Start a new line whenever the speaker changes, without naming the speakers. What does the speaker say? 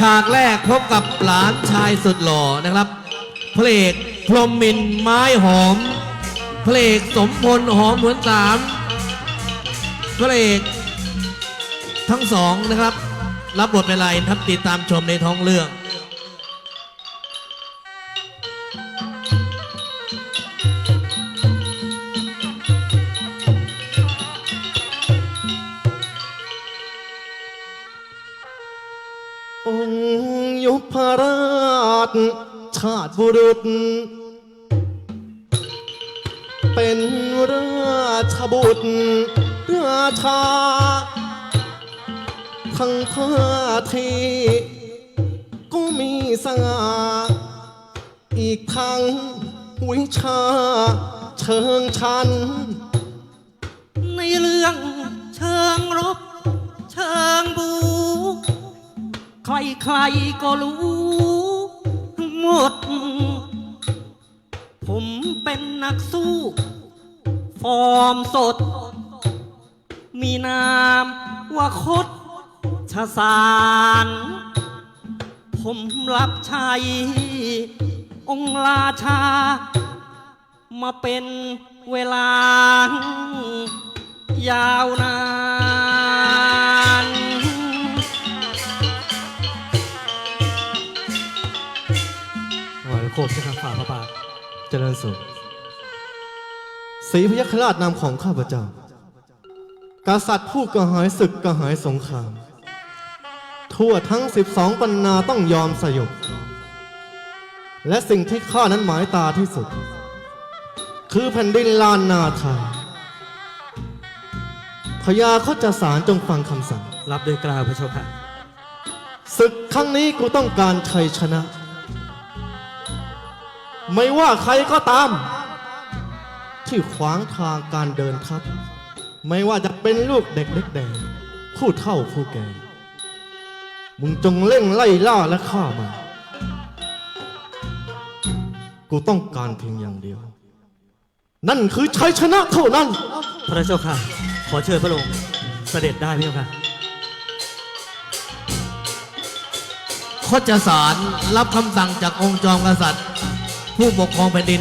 ฉากแรกพบกับหลานชายสุดหล่อนะครับเพลงพรหมมินไม้หอมเพลงสมพลหอมหวนสามเพลงทั้งสองนะครับ รับบทเป็นไรครับติดตามชมในท้องเรื่อง
องค์ยุพราช ชาติบุรุษ เป็นราชบุตรราชา ทั้งท่าทีก็มีสง่าอีกทั้งวิชาเชิงชัน
ในเรื่องเชิงรบ เชิงบู ใครก็รู้หมด ผมเป็นนักสู้ ฟอร์มสด มีนามว่าคดชสาร ผมรับใช้องค์ราชา มาเป็นเว
ถวายโคมใช่ครับฝ่าพระบาท
เจริญสุขศรีพยัคฆราชนามของข้าพเจ้ากษัตริย์ผู้กระหายศึกกระหายสงคราม ทั่วทั้ง 12 ปันนาต้องยอมสยบ และสิ่งที่ข้านั้นหมายตาที่สุด คือแผ่นดินลานนาไทยพญาเขาจะสารจงฟังคำสั่ง
รับด้วยกล่าวพระเจ้าค่ะ
ศึกครั้งนี้กูต้องการชัยชนะ ไม่ว่าใครก็ตาม ที่ขวางทางการเดินทัพ ไม่ว่าจะเป็นลูกเด็กเล็กแดงผู้เฒ่าผู้แก่ มึงจงเร่งไล่ล่าและฆ่ามัน กูต้องการเพียงอย่างเดียว นั่นคือชัยชนะเท่านั้น
พระเจ้าค่ะ ขอเชิญพระองค์เสด็จได้พระเจ้าค่ะ
โคจสารรับคำสั่งจากองค์จอมกษัตริย์ ผู้ปกครองแผ่นดิน